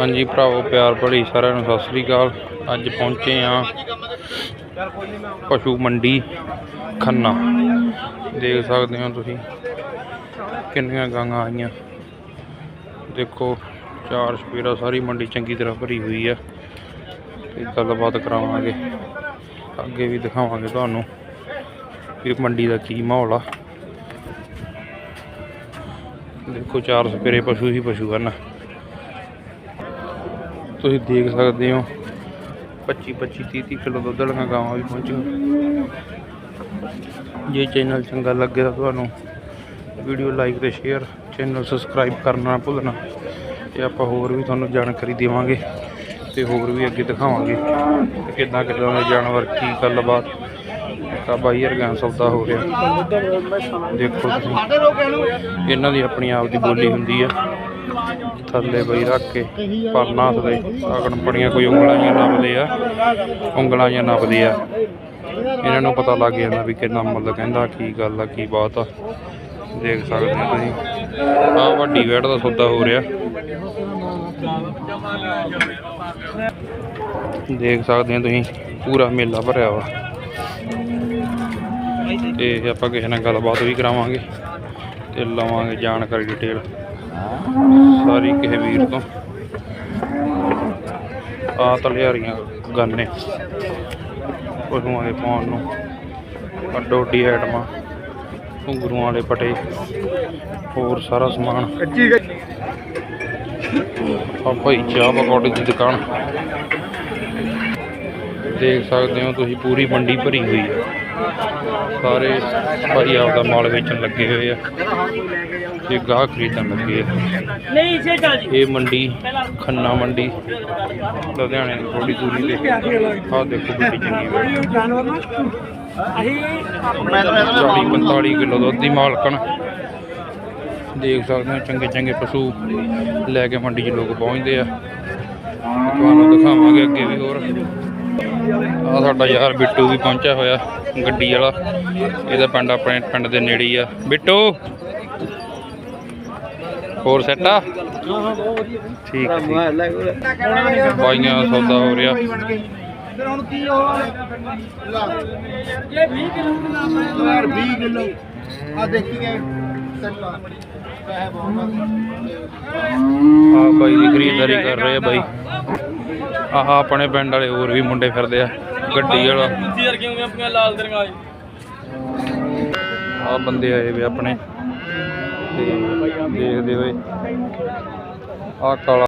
ਹਾਂਜੀ ਭਰਾਵੋ, ਪਿਆਰ ਭਰੀ ਸਾਰਿਆਂ ਨੂੰ ਸਤਿ ਸ੍ਰੀ ਅਕਾਲ। ਅੱਜ ਪਹੁੰਚੇ ਆ ਪਸ਼ੂ ਮੰਡੀ ਖੰਨਾ। ਦੇਖ ਸਕਦੇ ਹੋ ਤੁਸੀਂ ਕਿੰਨੀਆਂ ਗਾਂਆਂ ਆਈਆਂ ਦੇਖੋ, ਚਾਰ ਸਪੇਰਾ ਸਾਰੀ ਮੰਡੀ ਚੰਗੀ ਤਰ੍ਹਾਂ ਭਰੀ ਹੋਈ ਆ। ਤੇ ਗੱਲਬਾਤ ਕਰਾਵਾਂਗੇ। ਅੱਗੇ ਵੀ ਦਿਖਾਵਾਂਗੇ ਤੁਹਾਨੂੰ ਵੀ ਮੰਡੀ ਦਾ ਕੀ ਮਾਹੌਲ ਆ। ਦੇਖੋ, ਚਾਰ ਸਪੇਰੇ ਪਸ਼ੂ ਹੀ ਪਸ਼ੂ ਹਨ। ਤੁਸੀਂ ਦੇਖ ਸਕਦੇ ਹੋ। 25 25 30 30 ਕਿਲੋ ਦੁੱਧ ਵਾਲੀਆਂ ਗਾਵਾਂ ਵੀ ਪਹੁੰਚੀਆਂ। ਜੇ ਚੈਨਲ ਚੰਗਾ ਲੱਗੇ ਤਾਂ ਤੁਹਾਨੂੰ ਵੀਡੀਓ ਲਾਈਕ ਤੇ ਸ਼ੇਅਰ ਚੈਨਲ ਸਬਸਕ੍ਰਾਈਬ ਕਰਨਾ ਨਾ ਭੁੱਲਣਾ। ਤੇ ਆਪਾਂ ਹੋਰ ਵੀ ਤੁਹਾਨੂੰ ਜਾਣਕਾਰੀ ਦੇਵਾਂਗੇ ਤੇ ਹੋਰ ਵੀ ਅੱਗੇ ਦਿਖਾਵਾਂਗੇ ਕਿੱਦਾਂ ਕਿੱਦਾਂ ਦੇ ਜਾਨਵਰ ਕੀ ਗੱਲਬਾਤ। ਕਾ ਬਾਈ ਵਰਗਾ ਸੌਦਾ ਹੋ ਰਿਹਾ ਦੇਖੋ ਤੁਸੀਂ, ਇਹਨਾਂ ਦੀ ਆਪਣੀ ਆਪ ਦੀ ਬੋਲੀ ਹੁੰਦੀ ਆ। ਥੱਲੇ ਬਈ ਰੱਖ ਕੇ ਪਰਨਾ ਹੱਥਦੇ ਆਗਣ ਪੜੀਆਂ ਕੋਈ ਉਂਗਲਾਂ ਜਾਂ ਨੱਪਦੇ ਆ। ਉਂਗਲਾਂ ਜਾਂ ਨੱਪਦੇ ਆ। ਇਹਨਾਂ ਨੂੰ ਪਤਾ ਲੱਗ ਜਾਂਦਾ ਵੀ ਕਿੰਨਾ ਮੁੱਲ ਕਹਿੰਦਾ, ਕੀ ਗੱਲ ਆ, ਕੀ ਬਾਤ ਆ। ਦੇਖ ਸਕਦੇ ਹੋ ਤੁਸੀਂ। ਆਹ ਵੱਡੀ ਵੇੜ ਦਾ ਸੌਦਾ ਹੋ ਰਿਹਾ। ਦੇਖ ਸਕਦੇ ਹੋ ਤੁਸੀਂ, ਪੂਰਾ ਮੇਲਾ ਭਰਿਆ ਵਾ। ਤੇ ਆਪਾਂ ਕਿਸੇ ਨਾਲ ਗੱਲਬਾਤ ਵੀ ਕਰਾਵਾਂਗੇ ਤੇ ਲਵਾਂਗੇ ਜਾਣਕਾਰੀ ਡਿਟੇਲ ਸਾਰੀ ਕਿਸੇ ਵੀਰ ਤੋਂ। ਆ ਤਲਿਆਰੀਆਂ ਗੰਨੇ। ਪਸ਼ੂਆਂ ਦੇ ਪਾਉਣ ਨੂੰ। ਅੱਡੋਡੀ ਆਈਟਮਾਂ। ਘੁੰਗਰੂਆਂ ਵਾਲੇ ਪਟੇ। ਹੋਰ ਸਾਰਾ ਸਮਾਨ। ਆ ਭਾਈ ਚਾਹ ਪਕੌੜੇ ਦੀ ਦੁਕਾਨ। ਦੇਖ ਸਕਦੇ ਹੋ ਤੁਸੀਂ ਪੂਰੀ ਮੰਡੀ ਭਰੀ ਹੋਈ ਹੈ ਸਾਰੇ ਭਾਈ ਆਪਦਾ ਮਾਲ ਵੇਚਣ ਲੱਗੇ ਹੋਏ ਆ। ਤੇ ਗਾਹ ਖਰੀਦਣ ਲੱਗੇ ਆ। ਨਹੀਂ ਇਸੇ ਚੱਲ ਜੀ। ਇਹ ਮੰਡੀ ਖੰਨਾ ਮੰਡੀ ਲੁਧਿਆਣੇ ਦੀ ਥੋੜੀ ਦੂਰੀ ਤੇ। ਆਹ ਦੇਖੋ ਕਿੰਨੀ ਚੰਗੀ ਅਸੀਂ 40 45 ਕਿਲੋ ਦੁੱਧ ਦੀ ਮਾਲਕਣ। ਦੇਖ ਸਕਦੇ ਹੋ ਚੰਗੇ ਚੰਗੇ ਪਸ਼ੂ ਲੈ ਕੇ ਮੰਡੀ 'ਚ ਲੋਕ ਪਹੁੰਚਦੇ ਆ। ਤੁਹਾਨੂੰ ਦਿਖਾਵਾਂਗੇ ਅੱਗੇ ਵੀ ਹੋਰ। ਆ ਸਾਡਾ ਯਾਰ ਬਿੱਟੂ ਵੀ ਪਹੁੰਚਿਆ ਹੋਇਆ, ਗੱਡੀ ਵਾਲਾ। ਇਹਦਾ ਪਿੰਡ ਆਪਣੇ ਪਿੰਡ ਦੇ ਨੇੜੇ ਹੀ ਆ। ਬਿੱਟੂ! ਹੋਰ ਸੈੱਟ ਆ? ਠੀਕ ਬਾਈਆਂ ਸੌਦਾ ਹੋ ਰਿਹਾ। ਫਿਰ ਹੁਣ ਕੀ ਹੋ ਇਹ 20 ਕਿਲੋ ਦਾ ਨਾਮ ਯਾਰ 20 ਕਿਲੋ ਆ ਦੇਖੀ ਗਏ ਆ ਬਾਈ ਦੀ ਖਰੀਦਦਾਰੀ ਕਰ ਰਹੇ ਆ ਬਾਈ। ਆਹ ਆਪਣੇ ਪਿੰਡ ਵਾਲੇ ਹੋਰ ਵੀ ਮੁੰਡੇ ਫਿਰਦੇ ਆ ਗੱਡੀ ਵਾਲਾ। ਆਪਣੀਆਂ ਲਾਲ ਦਰੀਆਂ ਆ ਬੰਦੇ ਆਏ ਵੇ ਆਪਣੇ। ਤੇ ਦੇਖਦੇ ਹੋਏ ਆ ਕਾਲਾ